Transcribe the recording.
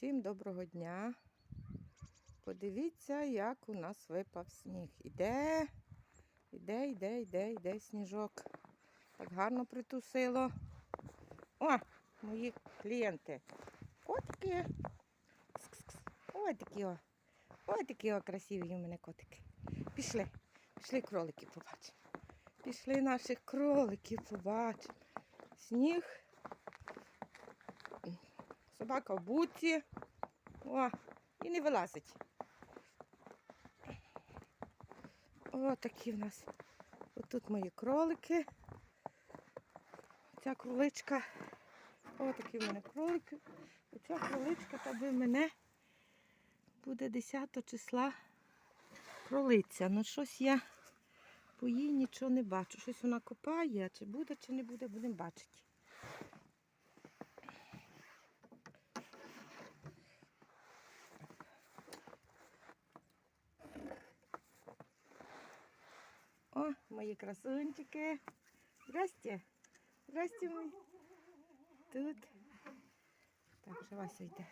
Всім доброго дня. Подивіться, як у нас випав сніг. Іде, іде, іде, іде, іде сніжок. Так гарно притусило. О, мої клієнти. Котики. Кс-кс-кс. Ой такі о. Ой такі о красиві у мене котики. Пішли. Пішли кроликів побачимо. Пішли наших кроликів побачимо. Сніг. Собака в буці. О, і не вилазить. О, такі в нас. Отут мої кролики. Ця кроличка. О, такі в мене кролики. Оця кроличка тебе в мене буде 10 числа кролиця. Ну щось я по їй нічого не бачу. Щось вона копає, чи буде, чи не буде, будемо бачити. О, мої красунчики. Здрасте. Здрасте, мої. Тут. Так, вже Вася йде.